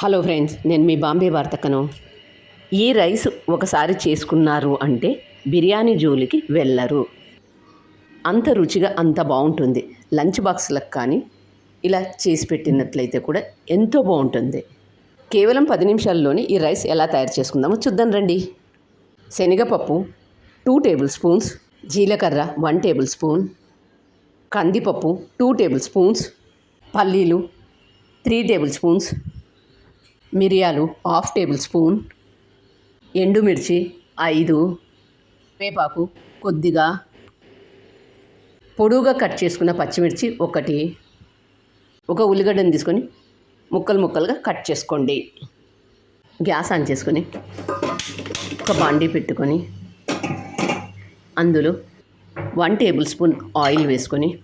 Hello friends నేను మీ బాంబే వార్తకను. ఈ rice ఒకసారి చేసుకున్నారు అంటే బిర్యానీ జోలికి వెళ్ళరు. అంత రుచిగా అంత బాగుంటుంది. లంచ్ బాక్స్లకు కానీ ఇలా చేసి పెట్టినట్లయితే కూడా ఎంతో బాగుంటుంది. కేవలం పది నిమిషాల్లోనే ఈ రైస్ ఎలా తయారు చేసుకుందామో చూద్దాం రండి. శనగపప్పు టూ టేబుల్ స్పూన్స్ జీలకర్ర వన్ టేబుల్ స్పూన్ కందిపప్పు టూ టేబుల్ స్పూన్స్ పల్లీలు త్రీ టేబుల్ స్పూన్స్ మిరియాలు హాఫ్ టేబుల్ స్పూన్ ఎండుమిర్చి ఐదు వేపాకు కొద్దిగా పొడువుగా కట్ చేసుకున్న పచ్చిమిర్చి ఒకటి ఒక ఉల్లిగడ్డను తీసుకొని ముక్కలు ముక్కలుగా కట్ చేసుకోండి. గ్యాస్ ఆన్ చేసుకొని ఒక బాండీ పెట్టుకొని అందులో వన్ టేబుల్ స్పూన్ ఆయిల్ వేసుకొని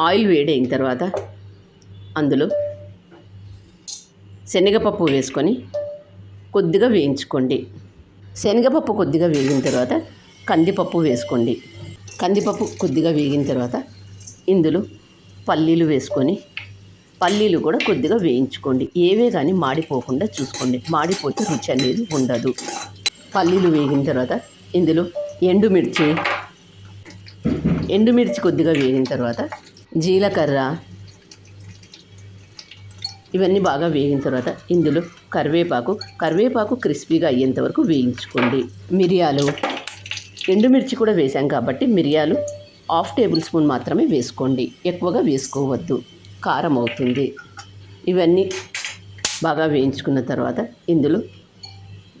ఆయిల్ వేడైన తర్వాత అందులో శనగపప్పు వేసుకొని కొద్దిగా వేయించుకోండి. శనగపప్పు కొద్దిగా వేగిన తర్వాత కందిపప్పు వేసుకోండి. కందిపప్పు కొద్దిగా వేగిన తర్వాత ఇందులో పల్లీలు వేసుకొని పల్లీలు కూడా కొద్దిగా వేయించుకోండి. ఏవే కానీ మాడిపోకుండా చూసుకోండి. మాడిపోతే రుచి అనేది ఉండదు. పల్లీలు వేగిన తర్వాత ఇందులో ఎండుమిర్చి ఎండుమిర్చి కొద్దిగా వేగిన తర్వాత జీలకర్ర ఇవన్నీ బాగా వేగిన తర్వాత ఇందులో కరివేపాకు కరివేపాకు క్రిస్పీగా అయ్యేంత వరకు వేయించుకోండి. మిరియాలు. ఎండుమిర్చి కూడా వేసాం కాబట్టి మిరియాలు హాఫ్ టేబుల్ స్పూన్ మాత్రమే వేసుకోండి. ఎక్కువగా వేసుకోవద్దు. కారం అవుతుంది. ఇవన్నీ బాగా వేయించుకున్న తర్వాత ఇందులో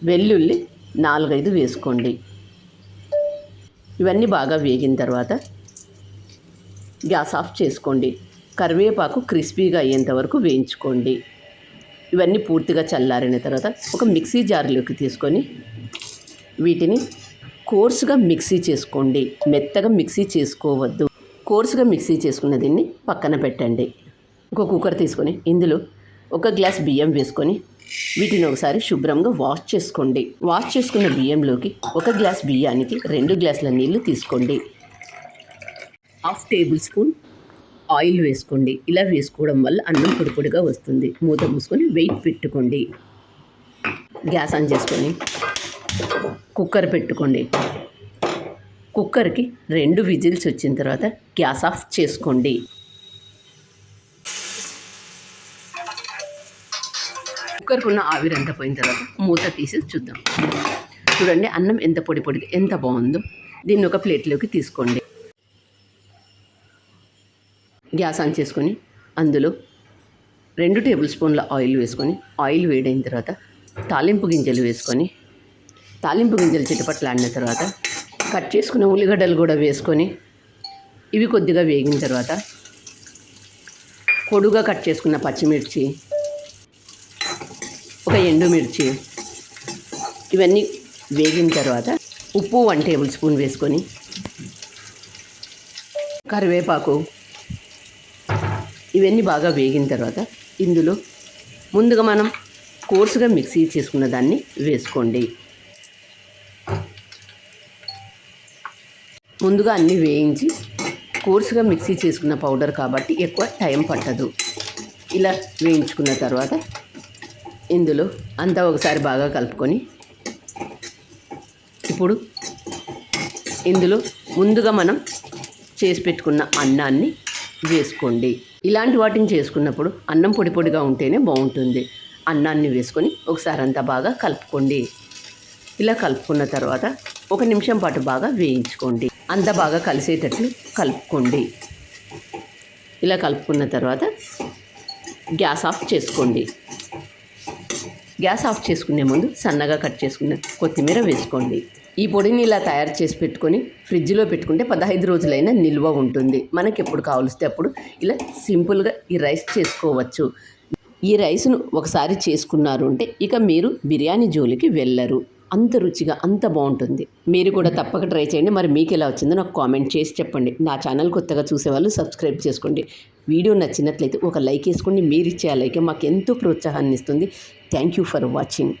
వెల్లుల్లి నాలుగైదు వేసుకోండి. ఇవన్నీ బాగా వేగిన తర్వాత గ్యాస్ ఆఫ్ చేసుకోండి. కరివేపాకు క్రిస్పీగా అయ్యేంత వరకు వేయించుకోండి. ఇవన్నీ పూర్తిగా చల్లారిన తర్వాత ఒక మిక్సీ జార్లోకి తీసుకొని వీటిని కోర్సుగా మిక్సీ చేసుకోండి. మెత్తగా మిక్సీ చేసుకోవద్దు. కోర్సుగా మిక్సీ చేసుకున్న దీన్ని పక్కన పెట్టండి. ఒక కుక్కర్ తీసుకొని ఇందులో ఒక గ్లాస్ బియ్యం వేసుకొని వీటిని ఒకసారి శుభ్రంగా వాష్ చేసుకోండి. వాష్ చేసుకున్న బియ్యంలోకి ఒక గ్లాస్ బియ్యానికి రెండు గ్లాసుల నీళ్ళు తీసుకోండి. హాఫ్ టేబుల్ స్పూన్ ఆయిల్ వేసుకోండి. ఇలా వేసుకోవడం వల్ల అన్నం పొడిపొడిగా వస్తుంది. మూత మూసుకొని వెయిట్ పెట్టుకోండి. గ్యాస్ ఆన్ చేసుకొని కుక్కర్ పెట్టుకోండి. కుక్కర్కి రెండు విజిల్స్ వచ్చిన తర్వాత గ్యాస్ ఆఫ్ చేసుకోండి. కుక్కర్కి ఉన్న ఆవిరంతా పోయిన తర్వాత మూత తీసి చూద్దాం. చూడండి అన్నం ఎంత పొడి పొడిగా ఎంత బాగుందో. దీన్ని ఒక ప్లేట్లోకి తీసుకోండి. గ్యాస్ ఆన్ చేసుకొని అందులో రెండు టేబుల్ స్పూన్ల ఆయిల్ వేసుకొని ఆయిల్ వేడైన తర్వాత తాలింపు గింజలు వేసుకొని తాలింపు గింజలు చిటపట్లాడిన తర్వాత కట్ చేసుకున్న ఉల్లిగడ్డలు కూడా వేసుకొని ఇవి కొద్దిగా వేగిన తర్వాత పొడుగా కట్ చేసుకున్న పచ్చిమిర్చి ఒక ఎండుమిర్చి ఇవన్నీ వేగిన తర్వాత ఉప్పు వన్ టేబుల్ స్పూన్ వేసుకొని కరివేపాకు ఇవన్నీ బాగా వేగిన తర్వాత ఇందులో ముందుగా మనం కోర్సుగా మిక్సీ చేసుకున్న దాన్ని వేసుకోండి. ముందుగా అన్నీ వేయించి కోర్సుగా మిక్సీ చేసుకున్న పౌడర్ కాబట్టి ఎక్కువ టైం పట్టదు. ఇలా వేయించుకున్న తర్వాత ఇందులో అంతా ఒకసారి బాగా కలుపుకొని ఇప్పుడు ఇందులో ముందుగా మనం చేసి పెట్టుకున్న అన్నాన్ని వేసుకోండి. ఇలాంటి వాటిని చేసుకున్నప్పుడు అన్నం పొడి పొడిగా ఉంటేనే బాగుంటుంది. అన్నాన్ని వేసుకొని ఒకసారి అంతా బాగా కలుపుకోండి. ఇలా కలుపుకున్న తర్వాత ఒక నిమిషం పాటు బాగా వేయించుకోండి. అంతా బాగా కలిసేటట్లు కలుపుకోండి. ఇలా కలుపుకున్న తర్వాత గ్యాస్ ఆఫ్ చేసుకోండి. గ్యాస్ ఆఫ్ చేసుకునే ముందు సన్నగా కట్ చేసుకున్న కొత్తిమీర వేసుకోండి. ఈ పొడిని ఇలా తయారు చేసి పెట్టుకొని ఫ్రిడ్జ్లో పెట్టుకుంటే పదహైదు రోజులైనా నిల్వ ఉంటుంది. మనకి ఎప్పుడు కావలిస్తే అప్పుడు ఇలా సింపుల్గా ఈ రైస్ చేసుకోవచ్చు. ఈ రైస్ను ఒకసారి చేసుకున్నారు అంటే ఇక మీరు బిర్యానీ జోలికి వెళ్ళరు. అంత రుచిగా అంత బాగుంటుంది. మీరు కూడా తప్పక ట్రై చేయండి. మరి మీకు ఎలా వచ్చిందో నాకు కామెంట్ చేసి చెప్పండి. నా ఛానల్ కొత్తగా చూసేవాళ్ళు సబ్స్క్రైబ్ చేసుకోండి. వీడియో నచ్చినట్లయితే ఒక లైక్ వేసుకోండి. మీరు ఇచ్చే ఆ లైక్ మాకు ఎంతో ప్రోత్సాహాన్ని ఇస్తుంది. Thank you for watching.